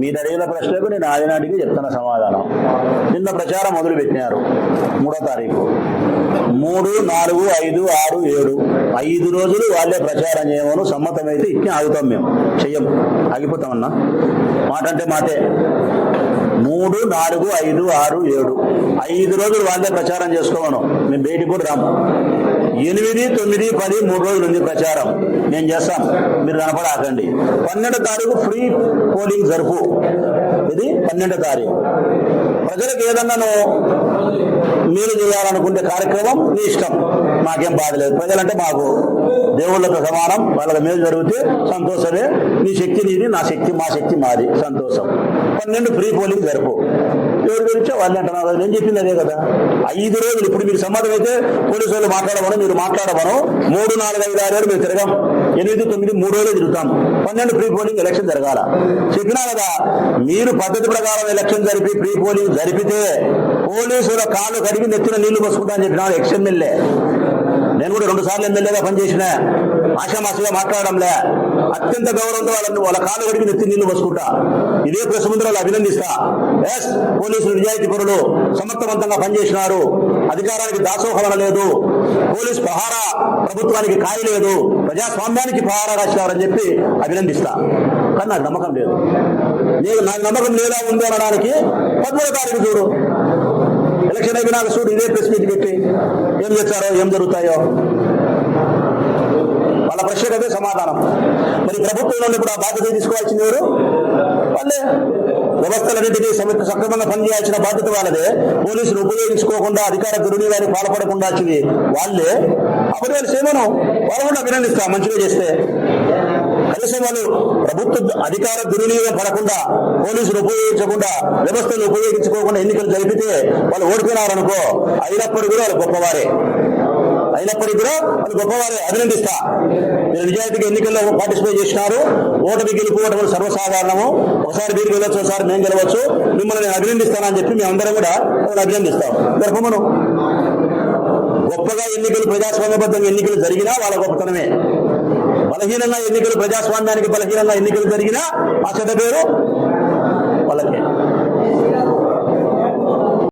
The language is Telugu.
మీరు అడిగిన ప్రశ్నకు నేను ఆదినాటికి చెప్తున్న సమాధానం. నిన్న ప్రచారం మొదలు పెట్టినారు మూడో తారీఖు. మూడు నాలుగు ఐదు ఆరు ఏడు. ఐదు రోజులు వాళ్ళే ప్రచారం చేయమను సమ్మతమైతే ఇచ్చి ఆగుతాం మేము. చెయ్యం. ఆగిపోతామన్నా మాట అంటే మాటే. మూడు నాలుగు ఐదు ఆరు ఏడు. ఐదు రోజులు వాళ్ళే ప్రచారం చేసుకోమను. మేము బయటికి కూడా రాము. ఎనిమిది తొమ్మిది పది మూడు రోజులు ఉంది ప్రచారం. మేము చేస్తాం మీరు కనపడాకండి. పన్నెండో తారీఖు ఫ్రీ పోలింగ్ జరుపు. ఇది పన్నెండో తారీఖు. ప్రజలకు ఏదన్నాను మీరు చేయాలనుకుంటే కార్యక్రమం మీ ఇష్టం. మాకేం బాధ లేదు. ప్రజలంటే మాకు దేవుళ్ళతో సమానం. వాళ్ళకి మీద జరిగితే సంతోషమే. నీ శక్తి నీది నా శక్తి మా శక్తి మాది. సంతోషం. పన్నెండు ఫ్రీ పోలింగ్ జరుపు. ఎవరి గురించో వాళ్ళు అంటున్నారు. నేను చెప్పింది అదే కదా. ఐదు రోజులు ఇప్పుడు మీరు సమ్మతం అయితే పోలీసు వాళ్ళు మాట్లాడమను మీరు మాట్లాడమను. మూడు నాలుగు ఐదు ఆరు మీరు మేము తిరగం. ఎనిమిది తొమ్మిది మూడు రోజులు తిరుగుతాం. పన్నెండు ప్రీ పోలింగ్ ఎలక్షన్ జరగాల. చెప్పినా కదా మీరు పద్ధతి ప్రకారం ఎలక్షన్ జరిపి ప్రీ పోలింగ్ జరిపితే పోలీసుల కాళ్ళు కడిగి నెత్తిన నీళ్ళు పోసుకుంటా అని చెప్పిన ఎక్స్ ఎమ్మెల్యే నేను కూడా రెండు సార్లు ఎమ్మెల్యేగా పనిచేసిన. ఆశామాషిగా మాట్లాడడంలే. అత్యంత గౌరవంతో వాళ్ళని వాళ్ళ కాళ్ళు కడిగి నెత్తి నీళ్ళు వసుకుంటా ఇదే ప్రెస్ ముందర అభినందిస్తా. ఎస్ పోలీసులు నిజాయితీ పరులు సమర్థవంతంగా పనిచేసినారు. అధికారానికి దాసోహరణ లేదు. పోలీస్ పహారా ప్రభుత్వానికి కాయి లేదు. ప్రజాస్వామ్యానికి పహారా రాసినారని చెప్పి అభినందిస్తా. కానీ నాకు నమ్మకం లేదు. నేను నాకు నమ్మకం లేదా ఉంది అనడానికి పద్మూడో తారీఖు చూడు. ఎలక్షన్ అయిపోయినాక చూడు ఇదే ప్రెస్ మీట్ పెట్టి ఏం చేస్తారో ఏం జరుగుతాయో. వాళ్ళ ప్రశ్నకు అదే సమాధానం. మరి ప్రభుత్వంలో ఇప్పుడు ఆ బాధ్యత తీసుకోవాల్సింది ఎవరు? వాళ్ళే. వ్యవస్థలన్నింటినీ సమ- సక్రమంగా పనిచేయాల్సిన బాధ్యత వాళ్ళదే. పోలీసులు ఉపయోగించుకోకుండా అధికార దుర్వినియోగానికి పాల్పడకుండా వచ్చింది వాళ్ళే. అప్పుడు వాళ్ళు సేమను వాళ్ళు కూడా అభినందిస్తా మంచిగా చేస్తే. కనీసం వాళ్ళు ప్రభుత్వ అధికార దుర్వినియోగం పడకుండా పోలీసులు ఉపయోగించకుండా వ్యవస్థలు ఉపయోగించుకోకుండా ఎన్నికలు జరిపితే వాళ్ళు ఓడిపోయినారనుకో అయినప్పటికీ కూడా వాళ్ళు గొప్పవారే. అయినప్పటికీ కూడా వాళ్ళు గొప్పవారు అభినందిస్తా. మీరు నిజాయితీగా ఎన్నికల్లో పార్టిసిపేట్ చేసినారు. ఓటమి గెలుపు సర్వసాధారణము. ఒకసారి మీరు గెలవచ్చు ఒకసారి మేము గెలవచ్చు. మిమ్మల్ని నేను అభినందిస్తానని చెప్పి మేము అందరం కూడా మిమ్మల్ని అభినందిస్తాం. గర్భమును గొప్పగా ఎన్నికలు ప్రజాస్వామ్యబద్ధంగా ఎన్నికలు జరిగినా వాళ్ళ గొప్పతనమే. బలహీనంగా ఎన్నికలు ప్రజాస్వామ్యానికి బలహీనంగా ఎన్నికలు జరిగినా ఆ చెడ్డ పేరు